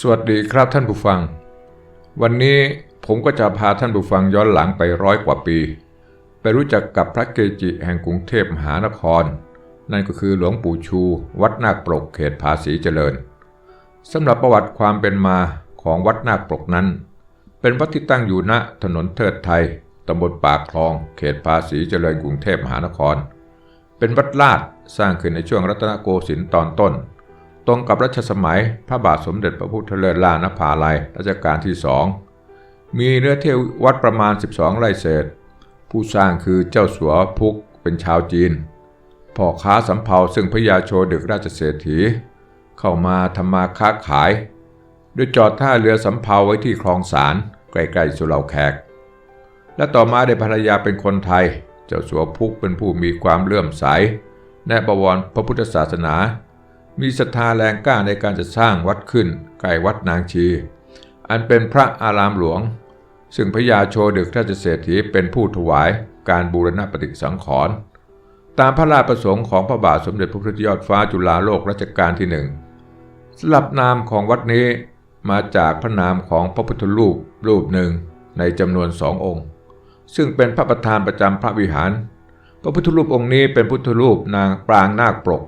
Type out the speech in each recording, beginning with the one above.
สวัสดีครับท่านผู้ฟัง วันนี้ผมก็จะพาท่านผู้ฟังย้อนหลังไปร้อยกว่าปี ไปรู้จักกับพระเกจิแห่งกรุงเทพมหานคร นั่นก็คือหลวงปู่ชู วัดนาคปรกเขตภาษีเจริญสำหรับประวัติความเป็นมาของวัดนาคปรกนั้น เป็นวัดที่ตั้งอยู่ณถนนเทิดไทยตำบลปากคลอง เขตภาษีเจริญกรุงเทพมหานคร เป็นวัดลาดสร้างขึ้นในช่วงรัตนโกสินทร์ตอนต้น ตรงกับรัชสมัยพระบาทสมเด็จพระพุทธเลิศล่านภาลัยรัชกาลที่สองมีเนื้อเที่วัดประมาณ 12 ไร่เศษ ผู้สร้างคือเจ้าสัวพุกเป็นชาวจีนพ่อค้าสำเภาซึ่งพระยาโชดึกราชเศรษฐี เข้ามาทำมาค้าขาย โดยจอดท่าเรือสำเภาไว้ที่คลองสารใกล้ๆสุเหร่าแขก และต่อมาได้ภรรยาเป็นคนไทย เจ้าสัวพุกเป็นผู้มีความเลื่อมใสในบวรพระพุทธศาสนา มีศรัทธาแรงกล้าในการจะสร้างวัดขึ้นใกล้วัดนางชี อันเป็นพระอารามหลวง ซึ่งพระยาโชดึกราชเศรษฐีเป็นผู้ถวายการบูรณะปฏิสังขรณ์ตามพระราชประสงค์ของพระบาทสมเด็จพระพุทธยอดฟ้าจุฬาโลกรัชกาลที่หนึ่งสลับนามของวัดนี้มาจากพระนามของพระพุทธรูปรูปหนึ่งในจำนวนสององค์ ซึ่งเป็นพระประธานประจำพระวิหาร พระพุทธรูปองค์นี้เป็นพุทธรูปนางปรางนาคปรก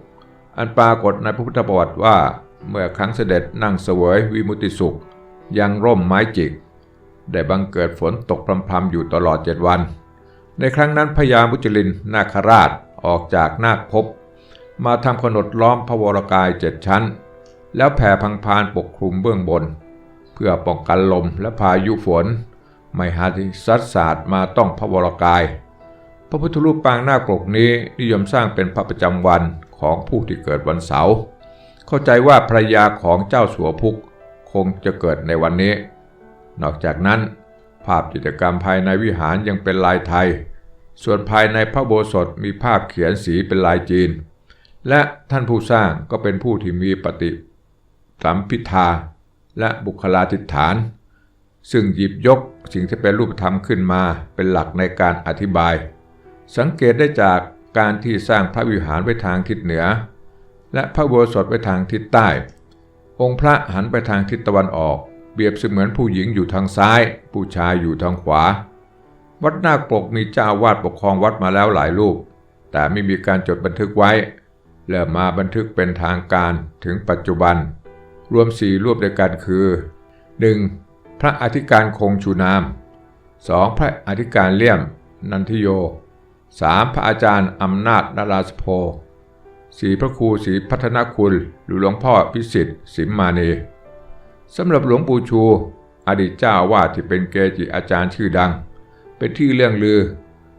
อันปรากฏในพระพุทธประวัติว่า เมื่อครั้งเสด็จนั่งเสวยวิมุติสุข ยังร่มไม้จิก ได้บังเกิดฝนตกพรำๆอยู่ตลอดเจ็ดวัน ในครั้งนั้นพญามุจลินนาคราชออกจากนาคภพมาทำขนดล้อมพระวรกายเจ็ดชั้น แล้วแผ่พังพานปกคลุมเบื้องบน เพื่อป้องกันลมและพายุฝน ไม่หาที่ซัดสาดมาต้องพระวรกาย พระพุทธรูปปางนาคปกนี้นิยมสร้างเป็นพระประจำวัน ของผู้ที่เกิดวันเสาร์เข้าใจว่าภรยาของเจ้าสัวพุกคงจะเกิดในวันนี้ นอกจากนั้น ภาพจิตรกรรมภายในวิหารยังเป็นลายไทย ส่วนภายในพระโบสถมีภาพเขียนสีเป็นลายจีน และท่านผู้สร้างก็เป็นผู้ที่มีปฏิสัมพิทาและบุคลาธิฐาน ซึ่งหยิบยกสิ่งที่เป็นรูปธรรมขึ้นมาเป็นหลักในการอธิบาย สังเกตได้จาก การที่สร้างพระวิหารไว้ทางทิศเหนือ และพระโบสถไว้ทางทิศใต้ องค์พระหันไปทางทิศตะวันออกเปรียบเสมือนผู้หญิงอยู่ทางซ้าย ผู้ชายอยู่ทางขวา วัดนาคปกมีเจ้าวาดปกครองวัดมาแล้วหลายรูป แต่ไม่มีการจดบันทึกไว้เริ่มมาบันทึกเป็นทางการถึงปัจจุบัน รวมสี่รูปด้วยกันคือ 1. พระอธิการคงชูนาม 2. พระอธิการเลี่ยม นันทโย 3. พระอาจารย์อำนาจนาราสโพสีพระครูสีพัฒนคุณหรือหลวงพ่อพิสิทธิ์สิมมานีสำหรับหลวงปู่ชู อดีตเจ้าวาสที่เป็นเกจิอาจารย์ชื่อดัง เป็นที่เรื่องลือ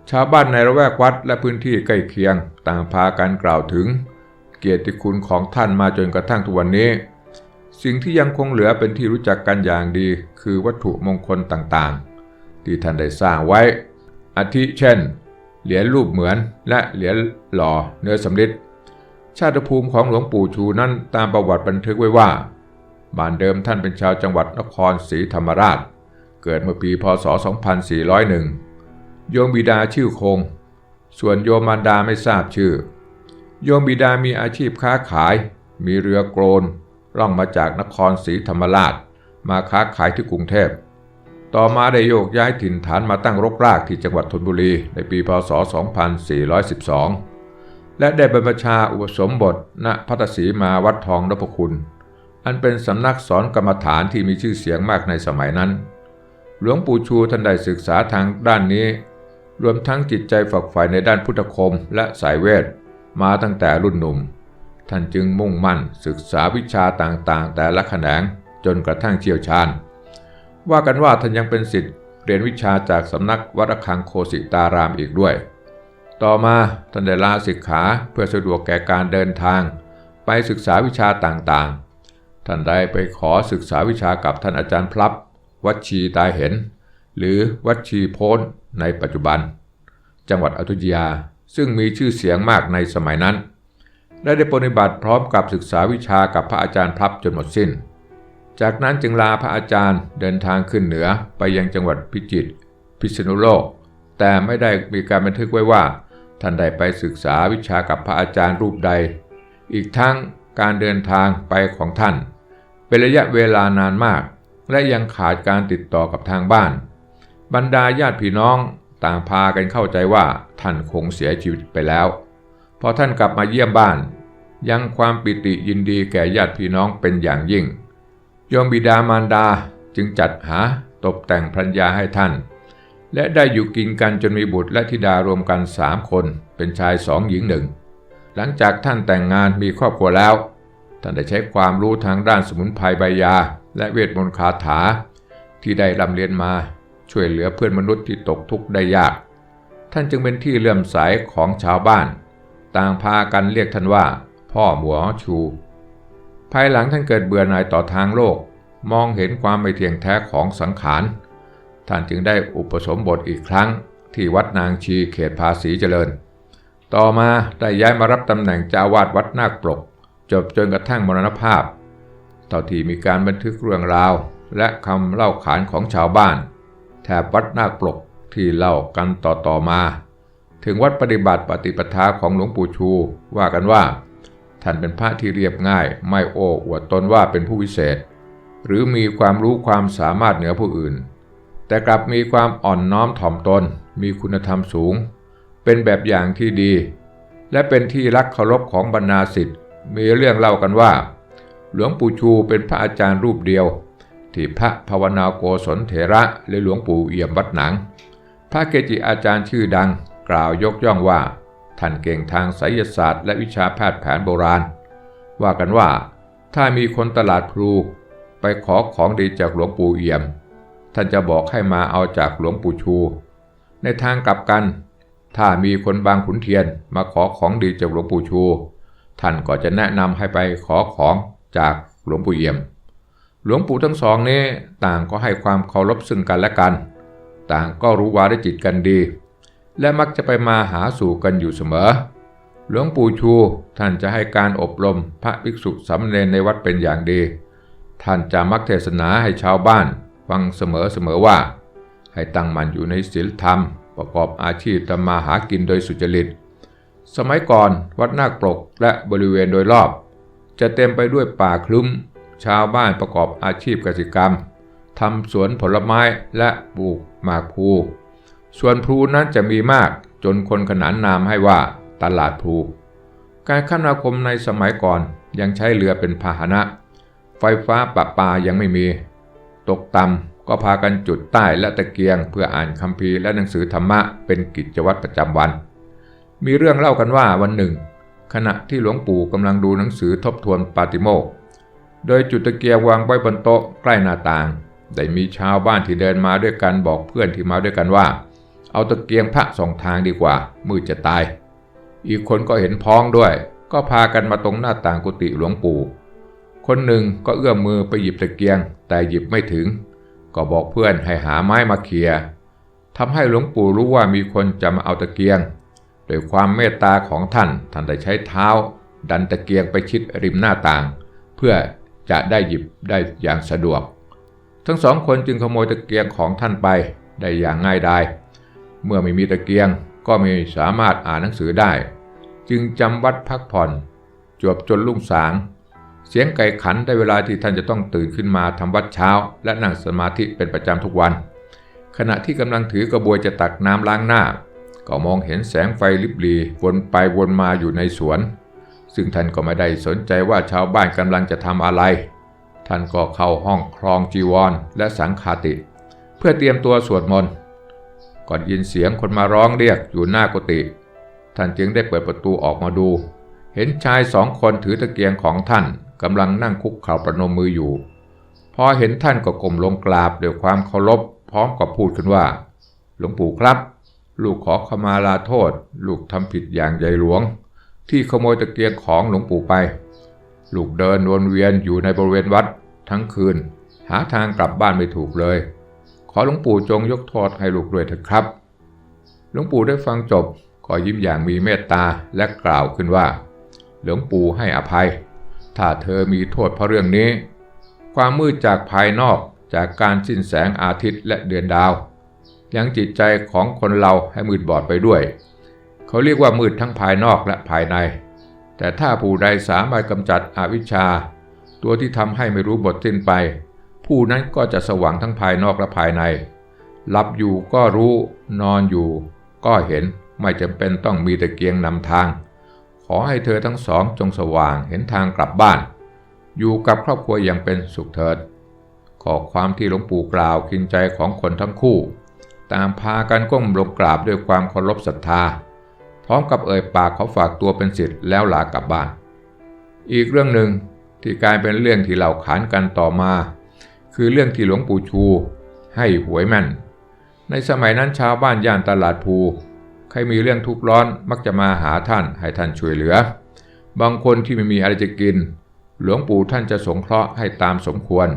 ชาวบ้านในละแวกวัดและพื้นที่ใกล้เคียง ต่างพากันกล่าวถึง เกียรติคุณของท่านมาจนกระทั่งทุกวันนี้ สิ่งที่ยังคงเหลือเป็นที่รู้จักกันอย่างดี คือวัตถุมงคลต่างๆ ที่ท่านได้สร้างไว้อาทิเช่น เหรียญรูปเหมือนและเหรียญหล่อเนื้อสำริดชาติภูมิของหลวงปู่ชูนั้นตามประวัติบันทึกไว้ว่า บ้านเดิมท่านเป็นชาวจังหวัดนครศรีธรรมราช เกิดเมื่อปีพศ 2401 โยมบิดาชื่อคง ส่วนโยมมารดาไม่ทราบชื่อ โยมบิดามีอาชีพค้าขาย มีเรือโกรนล่องมาจากนครศรีธรรมราช มาค้าขายที่กรุงเทพ ต่อมาได้โยกย้ายถิ่นฐานมาตั้งรกรากที่จังหวัดธนบุรีในปีพศ 2412 และได้บรรพชาอุปสมบทณพัทศีมาวัดทองนพคุณ อันเป็นสำนักสอนกรรมฐานที่มีชื่อเสียงมากในสมัยนั้น หลวงปู่ชูท่านได้ศึกษาทางด้านนี้ รวมทั้งจิตใจฝักใฝ่ในด้านพุทธคมและสายเวท มาตั้งแต่รุ่นหนุ่ม ท่านจึงมุ่งมั่นศึกษาวิชาต่างๆ แต่ละแขนงจนกระทั่งเชี่ยวชาญ ว่ากันว่าท่านยังเป็นศิษย์เรียนวิชาจากสำนักวัดคังโคสิตารามอีกด้วย ต่อมาท่านได้ลาศิกขาเพื่อสะดวกแก่การเดินทาง ไปศึกษาวิชาต่างๆ ท่านได้ไปขอศึกษาวิชากับท่านอาจารย์พลับ วัดชีตาเห็น หรือวัดชีโพนในปัจจุบัน จังหวัดอยุยาซึ่งมีชื่อเสียงมากในสมัยนั้นและได้ปฏิบัติพร้อมกับศึกษาวิชากับพระอาจารย์พลับจนหมดสิ้น จากนั้นจึงลาพระอาจารย์เดินทางขึ้นเหนือไปยังจังหวัดพิจิตรพิษณุโลก แต่ไม่ได้มีการบันทึกไว้ว่า ท่านได้ไปศึกษาวิชากับพระอาจารย์รูปใด อีกทั้งการเดินทางไปของท่าน เป็นระยะเวลานานมาก และยังขาดการติดต่อกับทางบ้าน บรรดาญาติพี่น้องต่างพากันเข้าใจว่าท่านคงเสียชีวิตไปแล้ว พอท่านกลับมาเยี่ยมบ้าน ยังความปิติยินดีแก่ญาติพี่น้องเป็นอย่างยิ่ง ยมบิดามารดาจึงจัดหาตกแต่งภรรยาให้ท่าน และได้อยู่กินกันจนมีบุตรและธิดารวมกันสามคนเป็นชายสองหญิงหนึ่งหลังจากท่านแต่งงานมีครอบครัวแล้ว ท่านได้ใช้ความรู้ทางด้านสมุนไพรใบยา และเวทมนต์คาถา ที่ได้ร่ำเรียนมาช่วยเหลือเพื่อนมนุษย์ที่ตกทุกข์ได้ยาก ท่านจึงเป็นที่เลื่อมใสของชาวบ้าน ต่างพากันเรียกท่านว่า พ่อหมัวชู ภายหลังท่านเกิดเบื่อหน่ายต่อทางโลก มองเห็นความไม่เที่ยงแท้ของสังขาร ท่านจึงได้อุปสมบทอีกครั้ง ที่วัดนางชีเขตภาษีเจริญ ต่อมาได้ย้ายมารับตำแหน่งเจ้าวาดวัดนาคปลก จบจนกระทั่งมรณภาพต่อที่มีการบันทึกเรื่องราว และคำเล่าขานของชาวบ้าน แถบวัดนาคปลกที่เล่ากันต่อๆมา ถึงวัดปฏิบัติปฏิปทาของหลวงปู่ชูว่ากันว่า ท่านเป็นพระที่เรียบง่าย ไม่โอ้อวดตนว่าเป็นผู้วิเศษ หรือมีความรู้ความสามารถเหนือผู้อื่น แต่กลับมีความอ่อนน้อมถ่อมตน มีคุณธรรมสูง เป็นแบบอย่างที่ดี และเป็นที่รักเคารพของบรรณาสิทธิ์มีเรื่องเล่ากันว่า หลวงปู่ชูเป็นพระอาจารย์รูปเดียว ที่พระภาวนาโกศลเถระและหลวงปู่เอี่ยมวัดหนัง พระเกจิอาจารย์ชื่อดังกล่าวยกย่องว่า ท่านเก่งทางไสยศาสตร์และวิชาแพทย์แผนโบราณ ว่ากันว่า ถ้ามีคนตลาดพลูไปขอของดีจากหลวงปู่เอี่ยม ท่านจะบอกให้มาเอาจากหลวงปู่ชู ในทางกลับกัน ถ้ามีคนบางขุนเทียนมาขอของดีจากหลวงปู่ชู ท่านก็จะแนะนำให้ไปขอของจากหลวงปู่เอี่ยม หลวงปู่ทั้งสองนี้ต่างก็ให้ความเคารพซึ่งกันและกัน ต่างก็รู้วาระจิตกันดี และมักจะไปมาหาสู่กันอยู่เสมอ หลวงปู่ชูท่านจะให้การอบรมพระภิกษุสามเณรในวัดเป็นอย่างดี ท่านจะมักเทศนาให้ชาวบ้าน ฟังเสมอๆว่า ให้ตั้งมั่นอยู่ในศีลธรรม ประกอบอาชีพทำมาหากินโดยสุจริต สมัยก่อนวัดนาคปลกและบริเวณโดยรอบ จะเต็มไปด้วยป่าคลุ้ม ชาวบ้านประกอบอาชีพกสิกรรมทำสวนผลไม้และปลูกหมากพลู ส่วนพลูนั้นจะมีมากจนคนขนานนามให้ว่าตลาดพลูการคมนาคมในสมัยก่อนยังใช้เรือเป็นพาหนะ ไฟฟ้าปะปายังไม่มี ตกต่ำก็พากันจุดใต้และตะเกียง เพื่ออ่านคัมภีร์และหนังสือธรรมะเป็นกิจวัตรประจำวัน มีเรื่องเล่ากันว่าวันหนึ่ง ขณะที่หลวงปู่กำลังดูหนังสือทบทวนปาติโมกโดยจุดตะเกียงวางไว้บนโต๊ะใกล้หน้าต่าง ได้มีชาวบ้านที่เดินมาด้วยกันบอกเพื่อนที่มาด้วยกันว่า เอาตะเกียงพระสองทางดีกว่า มืดจะตาย อีกคนก็เห็นพ้องด้วย ก็พากันมาตรงหน้าต่างกุฏิหลวงปู่ คนหนึ่งก็เอื้อมมือไปหยิบตะเกียง แต่หยิบไม่ถึง ก็บอกเพื่อนให้หาไม้มาเคลียทำให้หลวงปู่รู้ว่ามีคนจะมาเอาตะเกียงโดยความเมตตาของท่านท่านได้ใช้เท้า ดันตะเกียงไปชิดริมหน้าต่าง เพื่อจะได้หยิบได้อย่างสะดวก ทั้งสองคนจึงขโมยตะเกียงของท่านไปได้อย่างง่ายดาย เมื่อไม่มีตะเกียงก็ไม่สามารถอ่านหนังสือได้ จึงจำวัดพักผ่อน จวบจนลุ่งสาง เสียงไก่ขันได้เวลาที่ท่านจะต้องตื่นขึ้นมาทำวัดเช้า และนั่งสมาธิเป็นประจำทุกวัน ขณะที่กำลังถือกระบวยจะตักน้ำล้างหน้า ก็มองเห็นแสงไฟลิบลีวนไปวนมาอยู่ในสวน ซึ่งท่านก็ไม่ได้สนใจว่าชาวบ้านกำลังจะทำอะไร ท่านก็เข้าห้องครองจีวรและสังฆาติ เพื่อเตรียมตัวสวดมนต์ ก่อนยินเสียงคนมาร้องเรียกอยู่หน้ากุฏิท่านจึงได้เปิดประตูออกมาดู เห็นชายสองคนถือตะเกียงของท่านกำลังนั่งคุกเข่าประนมมืออยู่ พอเห็นท่านก็ก้มลงกราบด้วยความเคารพพร้อมกับพูดขึ้นว่า หลวงปู่ครับ ลูกขอขมาลาโทษ ลูกทำผิดอย่างใหญ่หลวง ที่ขโมยตะเกียงของหลวงปู่ไป ลูกเดินวนเวียนอยู่ในบริเวณวัดทั้งคืน หาทางกลับบ้านไม่ถูกเลย ขอหลวงปู่จงยกโทษให้ลูกด้วยเถิดครับ หลวงปู่ได้ฟังจบก็ยิ้มอย่างมีเมตตาและกล่าวขึ้นว่า หลวงปู่ให้อภัย ถ้าเธอมีโทษเพราะเรื่องนี้ ความมืดจากภายนอกจากการสิ้นแสงอาทิตย์และเดือนดาว ยังจิตใจของคนเราให้มืดบอดไปด้วย เขาเรียกว่ามืดทั้งภายนอกและภายใน แต่ถ้าผู้ใดสามารถกำจัดอวิชชา ตัวที่ทำให้ไม่รู้บทสิ้นไป ผู้นั้นก็จะสว่างทั้งภายนอกและภายใน หลับอยู่ก็รู้นอนอยู่ ก็เห็นไม่จำเป็นต้องมีตะเกียงนำทาง ขอให้เธอทั้งสองจงสว่างเห็นทางกลับบ้าน อยู่กับครอบครัวอย่างเป็นสุขเถิด ขอความที่หลวงปู่กล่าวกินใจของคนทั้งคู่ ตามพากันก้มลงกราบด้วยความเคารพศรัทธา พร้อมกับเอ่ยปากขอฝากตัวเป็นศิษย์แล้วลากลับบ้าน อีกเรื่องหนึ่งที่กลายเป็นเรื่องที่เราขานกันต่อมา คือเรื่องที่หลวงปู่ชู ให้หวยแม่น ในสมัยนั้นชาวบ้านย่านตลาดภู ใครมีเรื่องทุกข์ร้อนมักจะมาหาท่านให้ท่านช่วยเหลือ บางคนที่ไม่มีอะไรจะกิน หลวงปู่ท่านจะสงเคราะห์ให้ตามสมควร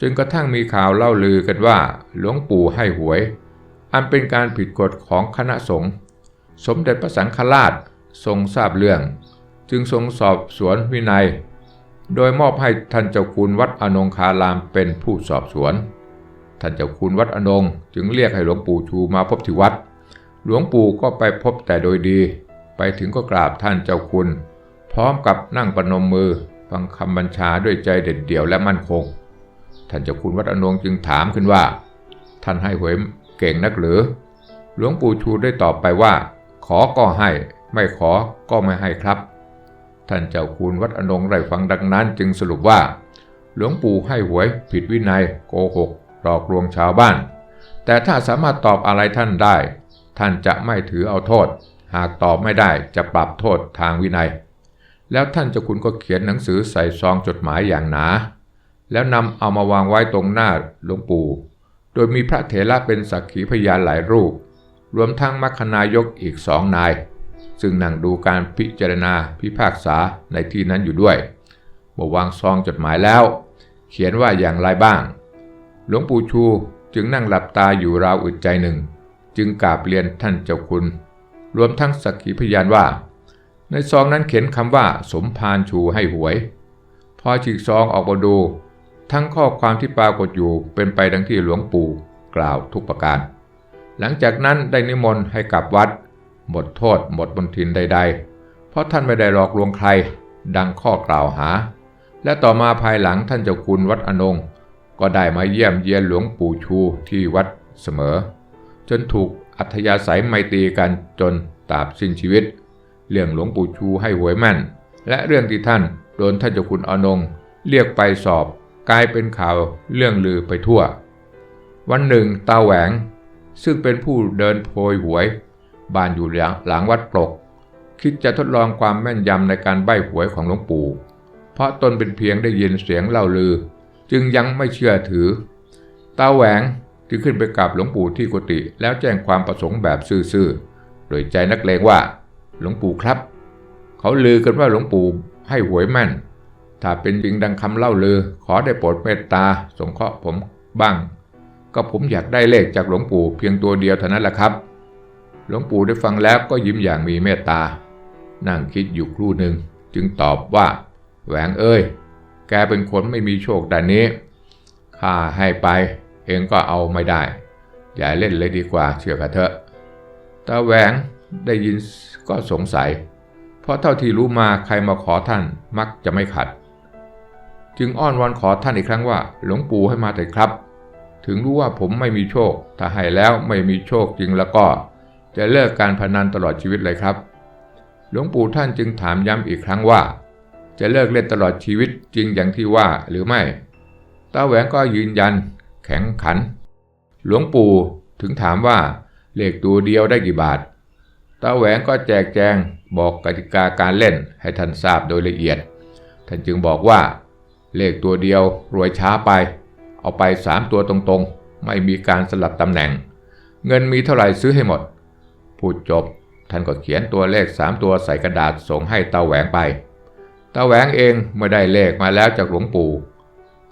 จนกระทั่งมีข่าวเล่าลือกันว่า หลวงปู่ให้หวย อันเป็นการผิดกฎของคณะสงฆ์สมเด็จพระสังฆราชทรงทราบเรื่อง จึงทรงสอบสวนวินัย โดยมอบให้ท่านเจ้าคุณวัดอนงคารามเป็นผู้สอบสวน ท่านเจ้าคุณวัดอนงจึงเรียกให้หลวงปู่ชูมาพบที่วัด หลวงปู่ก็ไปพบแต่โดยดี ไปถึงก็กราบท่านเจ้าคุณ พร้อมกับนั่งประนมมือฟังคำบัญชาด้วยใจเด็ดเดี่ยวและมั่นคง ท่านเจ้าคุณวัดอนงจึงถามขึ้นว่า ท่านให้หวยเก่งนักหรือ หลวงปู่ชูได้ตอบไปว่า ขอก็ให้ ไม่ขอก็ไม่ให้ครับ ท่านเจ้าคุณวัดอนงได้ฟังดังนั้นจึงสรุปว่า หลวงปู่ให้หวยผิดวินัยโกหกหลอกลวงชาวบ้าน แต่ถ้าสามารถตอบอะไรท่านได้ ท่านจะไม่ถือเอาโทษ หากตอบไม่ได้จะปรับโทษทางวินัย แล้วท่านเจ้าคุณก็เขียนหนังสือใส่ซองจดหมายอย่างหนา แล้วนำเอามาวางไว้ตรงหน้าหลวงปู่ โดยมีพระเถระเป็นสักขีพยานหลายรูป รวมทั้งมัคคณายกอีกสองนาย ซึ่งนั่งดูการพิจารณาพิพากษาในที่นั้นอยู่ด้วยเมื่อวางซองจดหมายแล้ว เขียนว่าอย่างไรบ้าง หลวงปู่ชูจึงนั่งหลับตาอยู่ราวอึดใจหนึ่ง จึงกราบเรียนท่านเจ้าคุณ รวมทั้งสักขีพยานว่า ในซองนั้นเขียนคำว่าสมพานชูให้หวย พอฉีกซองออกมาดู ทั้งข้อความที่ปรากฏอยู่เป็นไปดังที่หลวงปู่กล่าวทุกประการ หลังจากนั้นได้นิมนต์ให้กลับวัด หมดโทษหมดบนทินใด ๆ เพราะท่านไม่ได้หลอกลวงใคร ดังข้อกล่าวหา และต่อมาภายหลังท่านเจ้าคุณวัดอนงก็ได้มาเยี่ยมเยียนหลวงปู่ชูที่วัดเสมอ จนถูกอัธยาศัยไมตรีกันจนตราบสิ้นชีวิต เรื่องหลวงปู่ชูให้หวยแม่น และเรื่องที่ท่านโดนท่านเจ้าคุณอนงเรียกไปสอบ กลายเป็นข่าวเรื่องลือไปทั่ว วันหนึ่งตาแหวง ซึ่งเป็นผู้เดินโพยหวย บ้านอยู่หลังวัดปลก คิดจะทดลองความแม่นยำในการใบ้หวยของหลวงปู่ เพราะตนเป็นเพียงได้ยินเสียงเล่าลือ จึงยังไม่เชื่อถือ ตาแหวงจึงขึ้นไปกราบหลวงปู่ที่กุฏิแล้วแจ้งความประสงค์แบบซื่อๆ โดยใจนักเลงว่า หลวงปู่ครับ เขาลือกันว่าหลวงปู่ให้หวยแม่น ถ้าเป็นจริงดังคำเล่าลือ ขอได้โปรดเมตตาสงเคราะห์ผมบ้าง ก็ผมอยากได้เลขจากหลวงปู่เพียงตัวเดียวเท่านั้นแหละครับ หลวงปู่ได้ฟังแล้วก็ยิ้มอย่างมีเมตตา นั่งคิดอยู่ครู่หนึ่งจึงตอบว่า แหวงเอ้ย แกเป็นคนไม่มีโชคด้านนี้ ข้าให้ไป เองก็เอาไม่ได้ อย่าเล่นเลยดีกว่าเชื่อข้าเถอะตาแหวงได้ยินก็สงสัย เพราะเท่าที่รู้มาใครมาขอท่านมักจะไม่ขัด จึงอ้อนวอนขอท่านอีกครั้งว่า หลวงปู่ให้มาเถิดครับ ถึงรู้ว่าผมไม่มีโชค ถ้าให้แล้วไม่มีโชคจริงแล้วก็ จะเลิกการพนันตลอดชีวิตเลยครับ หลวงปู่ท่านจึงถามย้ำอีกครั้งว่า จะเลิกเล่นตลอดชีวิตจริงอย่างที่ว่าหรือไม่ตาแหวงก็ยืนยัน แข็งขัน หลวงปู่ถึงถามว่าเลขตัวเดียวได้กี่บาทตาแหวงก็แจกแจงบอกกติกาการเล่นให้ท่านทราบโดยละเอียด ท่านจึงบอกว่า เลขตัวเดียวรวยช้าไป เอาไปสามตัวตรงๆ ไม่มีการสลับตำแหน่ง เงินมีเท่าไหร่ซื้อให้หมด พูดจบ ท่านก็เขียนตัวเลขสามตัวใส่กระดาษส่งให้ตาแหวงไป ตาแหวงเองเมื่อได้เลขมาแล้วจากหลวงปู่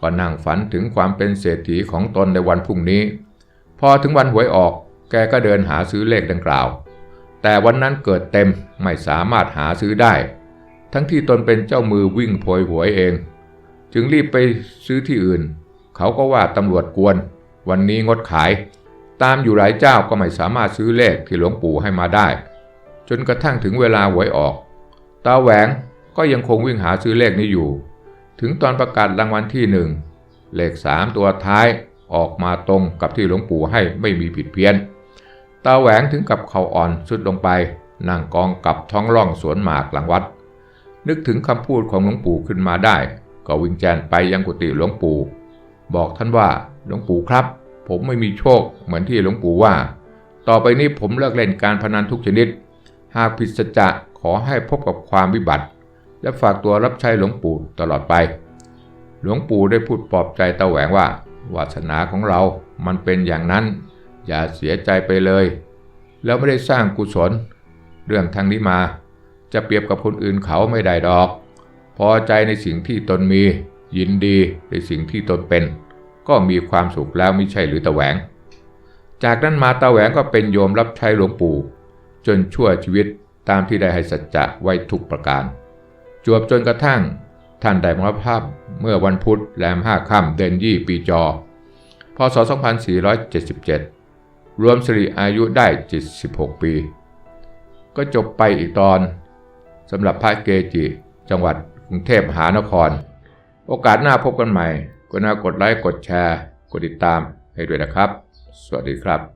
ก็นั่งฝันถึงความเป็นเศรษฐีของตนในวันพรุ่งนี้ พอถึงวันหวยออก แกก็เดินหาซื้อเลขดังกล่าว แต่วันนั้นเกิดเต็มไม่สามารถหาซื้อได้ ทั้งที่ตนเป็นเจ้ามือวิ่งโพยหวยเอง จึงรีบไปซื้อที่อื่น เขาก็ว่าตำรวจกวน วันนี้งดขาย ตามอยู่หลายเจ้าก็ไม่สามารถซื้อเลขที่หลวงปู่ให้มาได้ จนกระทั่งถึงเวลาหวยออก ตาแหวงก็ยังคงวิ่งหาซื้อเลขนี้อยู่ ถึงตอนประกาศรางวัลที่หนึ่งเลขสามตัวท้ายออกมาตรงกับที่หลวงปู่ให้ไม่มีผิดเพี้ยน ตาแหวงถึงกับเข่าอ่อนสุดลงไปนั่งกองกับท้องร่องสวนหมากหลังวัด นึกถึงคำพูดของหลวงปู่ขึ้นมาได้ ก็วิ่งแจนไปยังกุฏิหลวงปู่ บอกท่านว่าหลวงปู่ครับ ผมไม่มีโชคเหมือนที่หลวงปู่ว่า ต่อไปนี้ผมเลิกเล่นการพนันทุกชนิด หากผิดสัจจะขอให้พบกับความวิบัติ และฝากตัวรับใช้หลวงปู่ตลอดไป หลวงปู่ได้พูดปลอบใจตาแหวงว่า วาสนาของเรา มันเป็นอย่างนั้น อย่าเสียใจไปเลย แล้วไม่ได้สร้างกุศล เรื่องทางนี้มา จะเปรียบกับคนอื่นเขาไม่ได้ดอก พอใจในสิ่งที่ตนมี ยินดีในสิ่งที่ตนเป็น ก็มีความสุขแล้วไม่ใช่หรือตาแหวง จากนั้นมาตาแหวงก็เป็นโยมรับใช้หลวงปู่ จนชั่วชีวิตตามที่ได้ให้สัจจะไว้ทุกประการ จวบจนกระทั่งท่านได้มรณภาพเมื่อวันพุธแรมห้าค่ำเดือนยี่ปีจอ พศ 2477 รวมสิริอายุได้ 76 ปี ก็จบไปอีกตอนสำหรับพระเกจิ จังหวัดกรุงเทพมหานคร โอกาสหน้าพบกันใหม่ ก็น่ากดไลค์กดแชร์ กดติดตามให้ด้วยนะครับ สวัสดีครับ